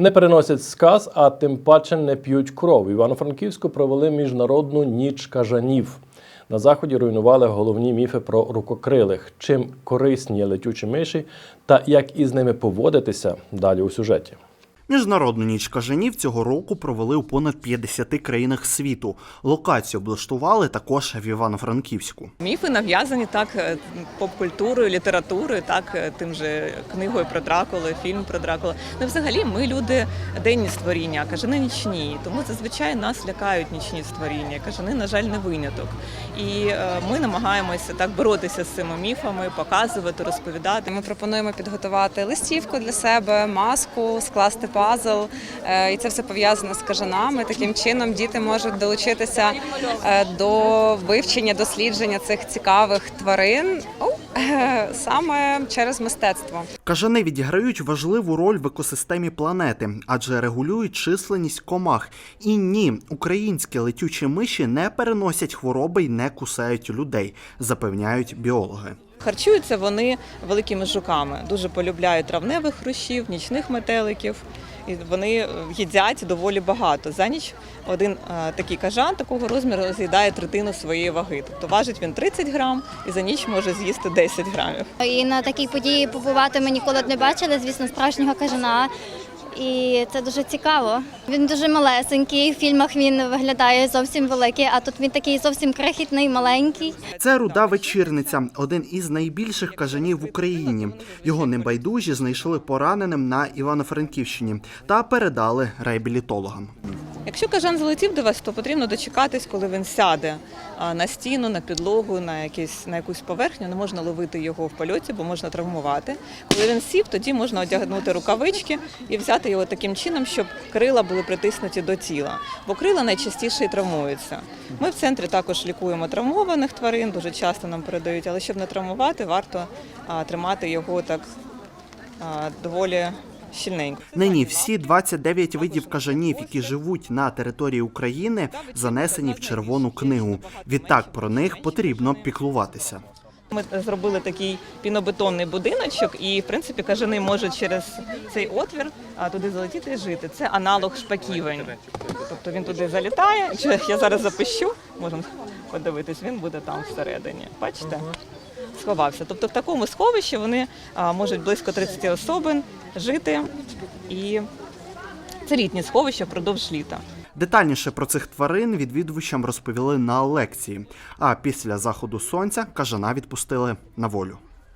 Не переносять сказ, а тим паче не п'ють кров. В Івано-Франківську провели міжнародну ніч кажанів. На заході руйнували головні міфи про рукокрилих, чим корисні летючі миші та як із ними поводитися далі у сюжеті. Міжнародну ніч кажанів цього року провели у понад 50 країнах світу. Локацію облаштували також в Івано-Франківську. Міфи нав'язані так е, поп-культурою, літературою, так е, тим же книгою про Дракулу, фільм про Дракулу. Ну, взагалі, ми люди денні створіння, а кажани нічні. Тому зазвичай нас лякають нічні створіння. Кажани, на жаль, не виняток. І е, ми намагаємося так боротися з цими міфами, показувати, розповідати. Ми пропонуємо підготувати листівку для себе, маску, скласти пазл. Е, І це все пов'язано з кажанами. Таким чином діти можуть долучитися е, до вивчення, дослідження цих цікавих тварин е, саме через мистецтво. Кажани відіграють важливу роль в екосистемі планети, адже регулюють численність комах. І ні, українські летючі миші не переносять хвороби й не кусають людей, запевняють біологи. Харчуються вони великими жуками. Дуже полюбляють травневих хрущів, нічних метеликів. І вони е, їдять доволі багато. За ніч один е, такий кажан такого розміру з'їдає третину своєї ваги. Тобто важить він 30 грам і за ніч може з'їсти 10 грамів. І на такій події побувати ми ніколи не бачили, звісно, справжнього кажана. І це дуже цікаво. Він дуже малесенький. В фільмах він виглядає зовсім великий, а тут він такий зовсім крихітний, маленький. Це руда вечірниця, один із найбільших кажанів в Україні. Його небайдужі знайшли пораненим на Івано-Франківщині та передали реабілітологам. Якщо кажан залетів до вас, то потрібно дочекатись, коли він сяде на стіну, на підлогу, на якісь на якусь поверхню. Не можна ловити його в польоті, бо можна травмувати. Коли він сів, тоді можна одягнути рукавички і взяти його таким чином, щоб крила були притиснуті до тіла. Бо крила найчастіше і травмуються. Ми в центрі також лікуємо травмованих тварин, дуже часто нам передають, але щоб не травмувати, варто тримати його так доволі щільненько. Нині всі 29 видів кажанів, які живуть на території України, занесені в червону книгу. Відтак про них потрібно піклуватися. Ми зробили такий пінобетонний будиночок, і в принципі кажани можуть через цей отвір туди залетіти і жити. Це аналог шпаківень. Тобто він туди залітає. Я зараз запищу, можемо подивитись, він буде там всередині. Бачите? Сховався. Тобто в такому сховищі вони можуть близько 30 особин жити, і це літні сховища впродовж літа. Детальніше про цих тварин відвідувачам розповіли на лекції. А після заходу сонця кажана відпустили на волю.